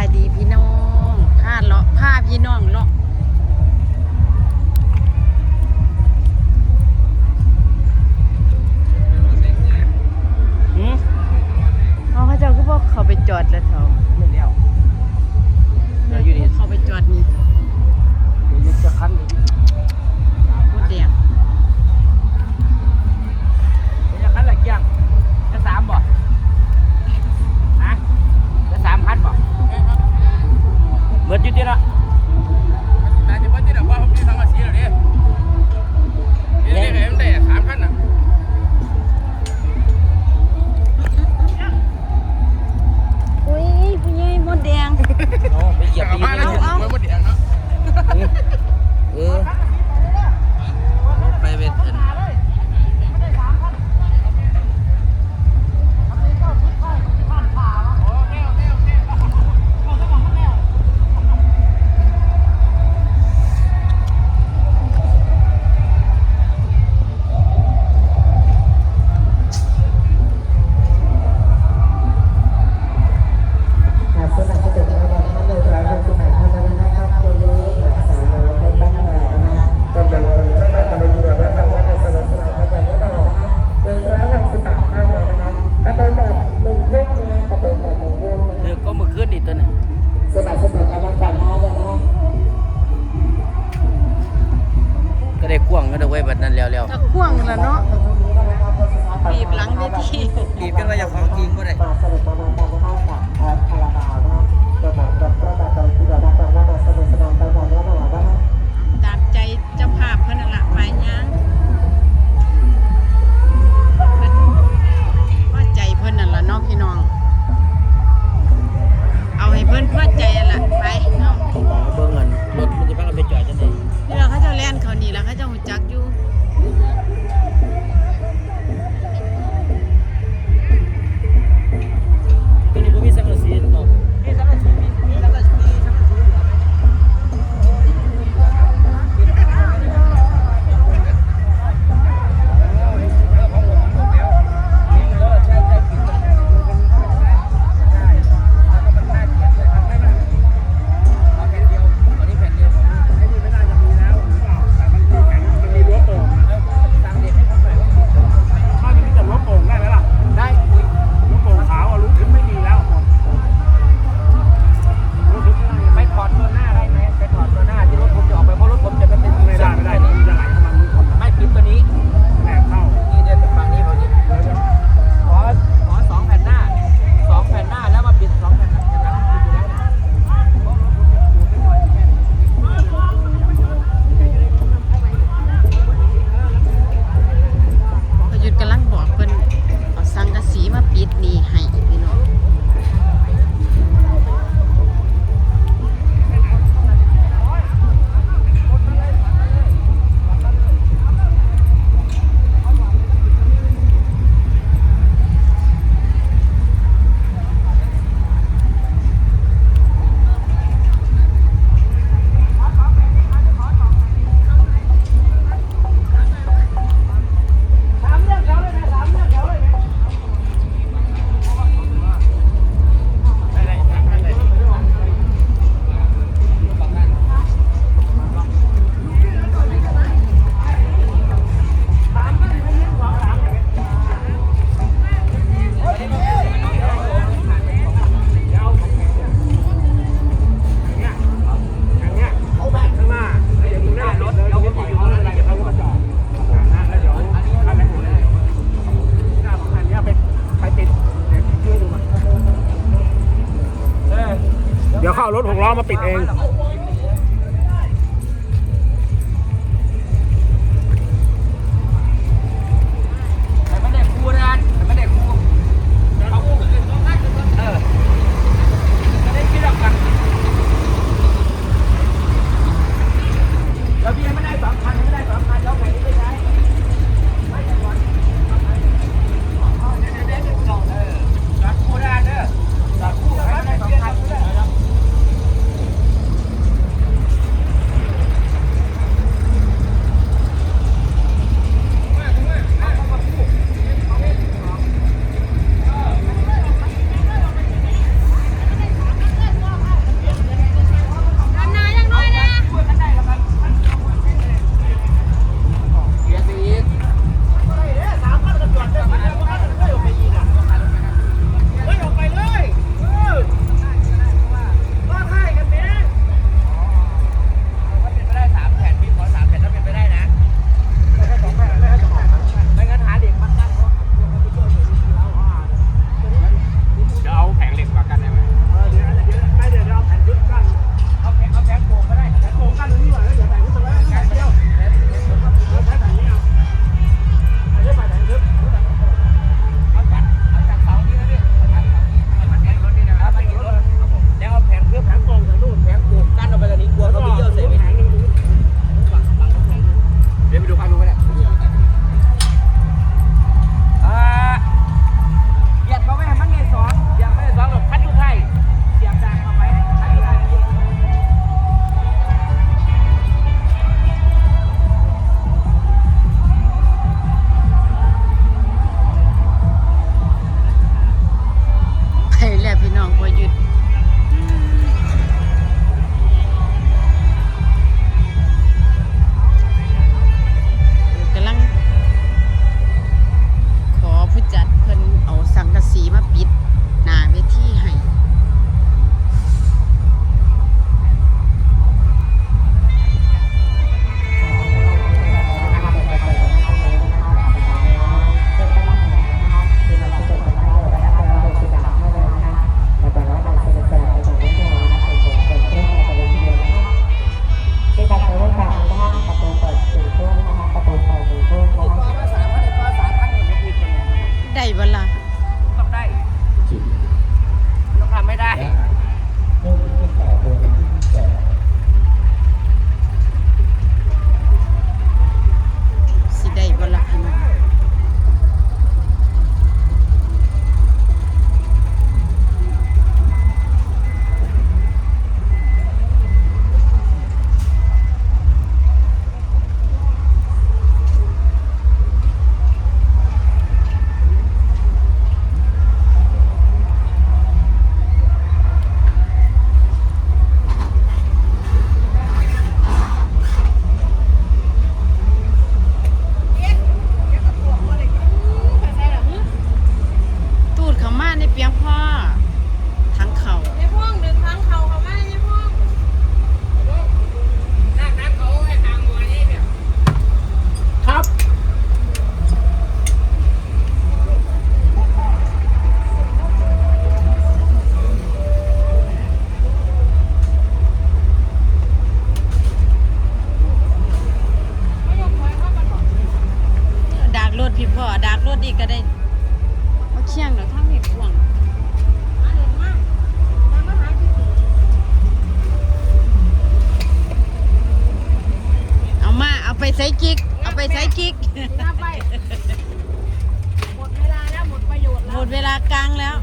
ายดีพี่น้องผ้าเลาะผ้าพี่น้องเลาะ ร็วเร็วข่วงละเนาะบีบหลังเวทีบีบกันว่าอยากฟังจริงก็ได้ and 变化。 ใช้กิ๊ก เอาไปใช้กิ๊ก หมดเวลาแล้วหมดประโยชน์แล้วหมดเวลากลางแล้ว